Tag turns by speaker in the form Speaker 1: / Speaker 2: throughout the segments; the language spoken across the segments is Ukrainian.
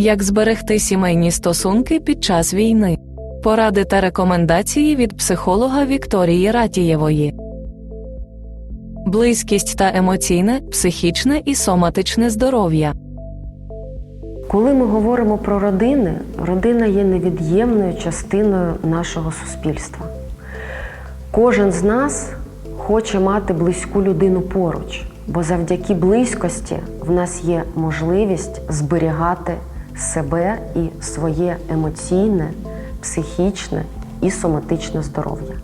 Speaker 1: Як зберегти сімейні стосунки під час війни? Поради та рекомендації від психолога Вікторії Ратієвої. Близькість та емоційне, психічне і соматичне здоров'я.
Speaker 2: Коли ми говоримо про родини, родина є невід'ємною частиною нашого суспільства. Кожен з нас хоче мати близьку людину поруч, бо завдяки близькості в нас є можливість зберігати себе і своє емоційне, психічне і соматичне здоров'я.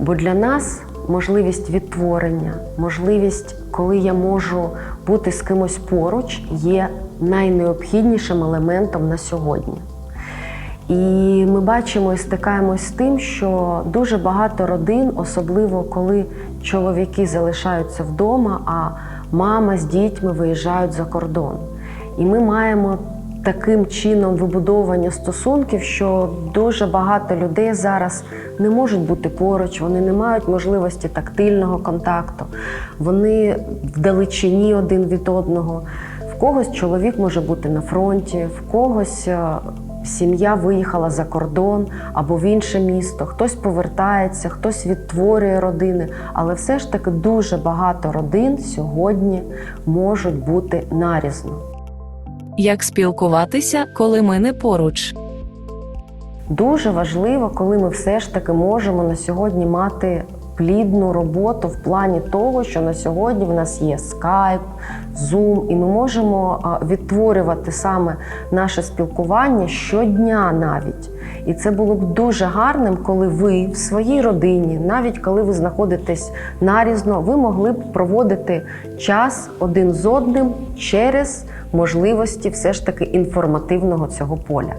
Speaker 2: Бо для нас можливість відтворення, можливість, коли я можу бути з кимось поруч, є найнеобхіднішим елементом на сьогодні. І ми бачимо і стикаємось з тим, що дуже багато родин, особливо коли чоловіки залишаються вдома, а мама з дітьми виїжджають за кордон. І ми маємо таким чином вибудовування стосунків, що дуже багато людей зараз не можуть бути поруч, вони не мають можливості тактильного контакту, вони вдалечині один від одного. В когось чоловік може бути на фронті, в когось е, сім'я виїхала за кордон або в інше місто, хтось повертається, хтось відтворює родини. Але все ж таки дуже багато родин сьогодні можуть бути нарізно.
Speaker 1: Як спілкуватися, коли ми не поруч?
Speaker 2: Дуже важливо, коли ми все ж таки можемо на сьогодні мати плідну роботу в плані того, що на сьогодні в нас є Skype, Zoom, і ми можемо відтворювати саме наше спілкування щодня навіть. І це було б дуже гарним, коли ви в своїй родині, навіть коли ви знаходитесь нарізно, ви могли б проводити час один з одним через можливості все ж таки інформативного цього поля.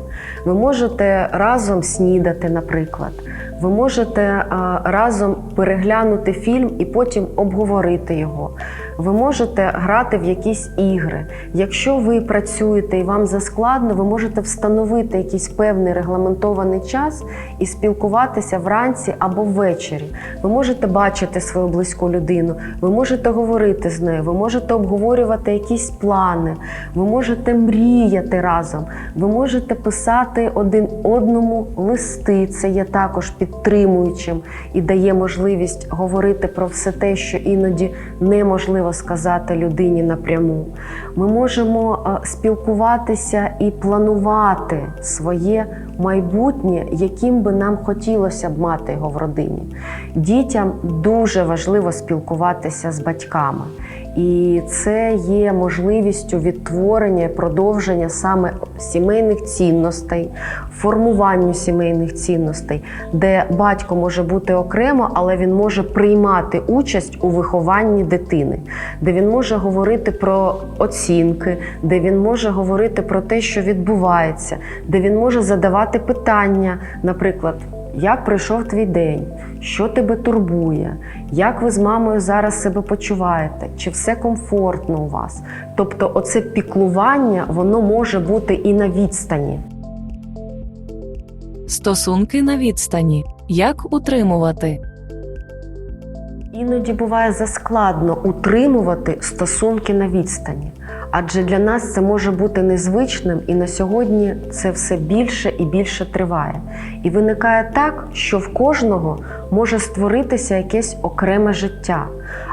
Speaker 2: Ви можете разом снідати, наприклад. Ви можете разом переглянути фільм і потім обговорити його. Ви можете грати в якісь ігри. Якщо ви працюєте і вам заскладно, ви можете встановити якийсь певний регламентований час і спілкуватися вранці або ввечері. Ви можете бачити свою близьку людину, ви можете говорити з нею, ви можете обговорювати якісь плани, ви можете мріяти разом, ви можете писати один одному листи. Це є також підтримуючим і дає можливість говорити про все те, що іноді неможливо сказати людині напряму. Ми можемо е, спілкуватися і планувати своє майбутнє, яким би нам хотілося б мати його в родині. Дітям дуже важливо спілкуватися з батьками. І це є можливістю відтворення продовження саме сімейних цінностей, формуванню сімейних цінностей, де батько може бути окремо, але він може приймати участь у вихованні дитини, де він може говорити про оцінки, де він може говорити про те, що відбувається, де він може задавати питання, наприклад. Як пройшов твій день? Що тебе турбує? Як ви з мамою зараз себе почуваєте? Чи все комфортно у вас? Тобто, оце піклування воно може бути і на відстані.
Speaker 1: Стосунки на відстані. Як утримувати?
Speaker 2: Іноді буває заскладно утримувати стосунки на відстані, адже для нас це може бути незвичним, і на сьогодні це все більше і більше триває. І виникає так, що в кожного може створитися якесь окреме життя.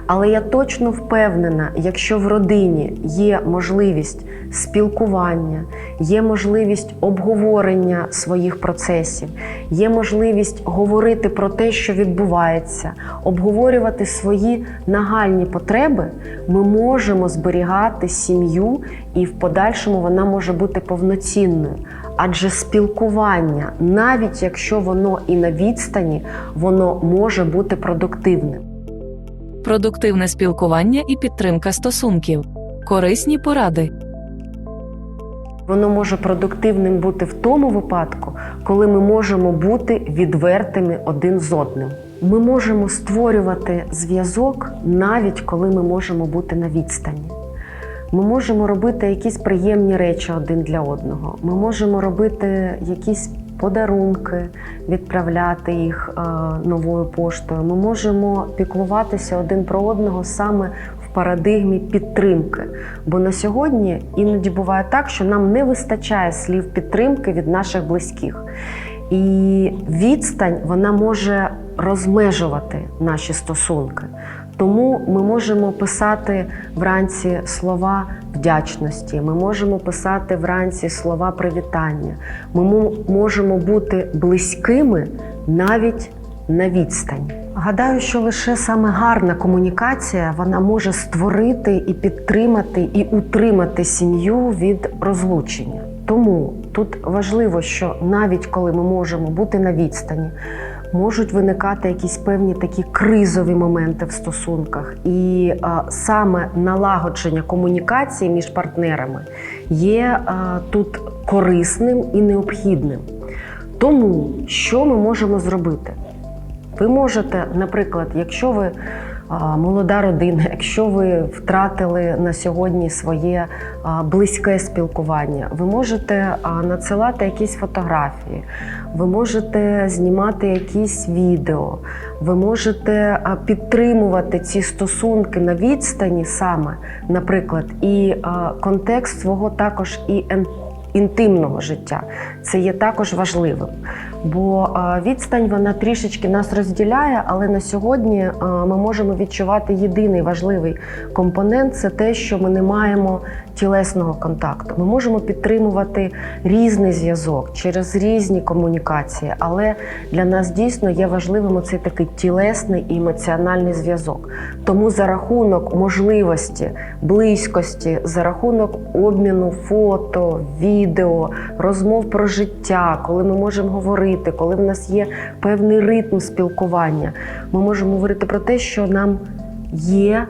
Speaker 2: Але я точно впевнена, якщо в родині є можливість спілкування, є можливість обговорення своїх процесів, є можливість говорити про те, що відбувається, обговорювати свої нагальні потреби, ми можемо зберігати сім'ю, і в подальшому вона може бути повноцінною. Адже спілкування, навіть якщо воно і на відстані, воно може бути продуктивним.
Speaker 1: Продуктивне спілкування і підтримка стосунків. Корисні поради.
Speaker 2: Воно може продуктивним бути в тому випадку, коли ми можемо бути відвертими один з одним. Ми можемо створювати зв'язок навіть коли ми можемо бути на відстані. Ми можемо робити якісь приємні речі один для одного. Ми можемо робити якісь подарунки, відправляти їх е, новою поштою. Ми можемо піклуватися один про одного саме в парадигмі підтримки. Бо на сьогодні іноді буває так, що нам не вистачає слів підтримки від наших близьких. І відстань вона може розмежувати наші стосунки. Тому ми можемо писати вранці слова вдячності, ми можемо писати вранці слова привітання. Ми можемо бути близькими навіть на відстані. Гадаю, що лише саме гарна комунікація вона може створити і підтримати і утримати сім'ю від розлучення. Тому тут важливо, що навіть коли ми можемо бути на відстані, можуть виникати якісь певні такі кризові моменти в стосунках, і а, саме налагодження комунікації між партнерами є а, тут корисним і необхідним. Тому що ми можемо зробити? Ви можете, наприклад, якщо ви молода родина, якщо ви втратили на сьогодні своє близьке спілкування, ви можете надсилати якісь фотографії, ви можете знімати якісь відео, ви можете підтримувати ці стосунки на відстані саме, наприклад, і контекст свого також і інтимного життя. Це є також важливим. Бо відстань вона трішечки нас розділяє, але на сьогодні ми можемо відчувати єдиний важливий компонент це те, що ми не маємо тілесного контакту. Ми можемо підтримувати різний зв'язок через різні комунікації, але для нас дійсно є важливим цей такий тілесний і емоціональний зв'язок. Тому за рахунок можливості, близькості, за рахунок обміну фото, відео, розмов про життя, коли ми можемо говорити, коли в нас є певний ритм спілкування, ми можемо говорити про те, що нам є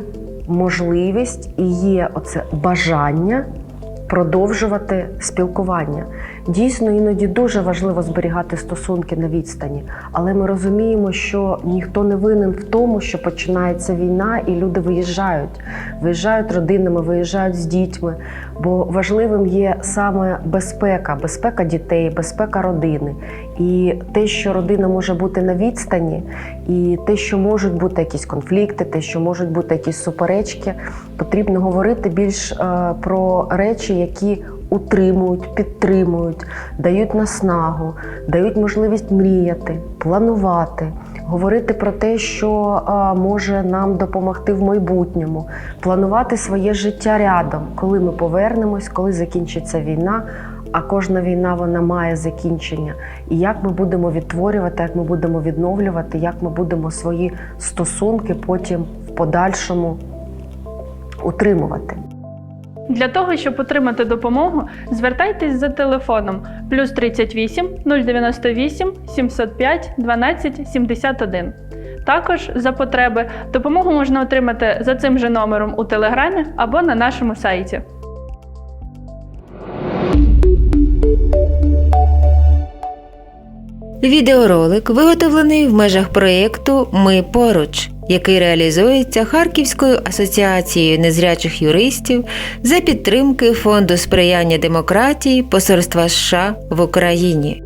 Speaker 2: можливість і є оце бажання продовжувати спілкування. Дійсно, іноді дуже важливо зберігати стосунки на відстані, але ми розуміємо, що ніхто не винен в тому, що починається війна, і люди виїжджають, виїжджають родинами, виїжджають з дітьми. Бо важливим є саме безпека, безпека дітей, безпека родини. І те, що родина може бути на відстані, і те, що можуть бути якісь конфлікти, те, що можуть бути якісь суперечки, потрібно говорити більш е, про речі, які утримують, підтримують, дають наснагу, дають можливість мріяти, планувати, говорити про те, що е, може нам допомогти в майбутньому, планувати своє життя рядом, коли ми повернемось, коли закінчиться війна. А кожна війна вона має закінчення. І як ми будемо відтворювати, як ми будемо відновлювати, як ми будемо свої стосунки потім в подальшому утримувати.
Speaker 3: Для того, щоб отримати допомогу, звертайтесь за телефоном плюс 38 098 705 12 71. Також за потреби допомогу можна отримати за цим же номером у телеграмі або на нашому сайті.
Speaker 4: Відеоролик виготовлений в межах проєкту Ми поруч, який реалізується Харківською асоціацією незрячих юристів за підтримки Фонду сприяння демократії Посольства США в Україні.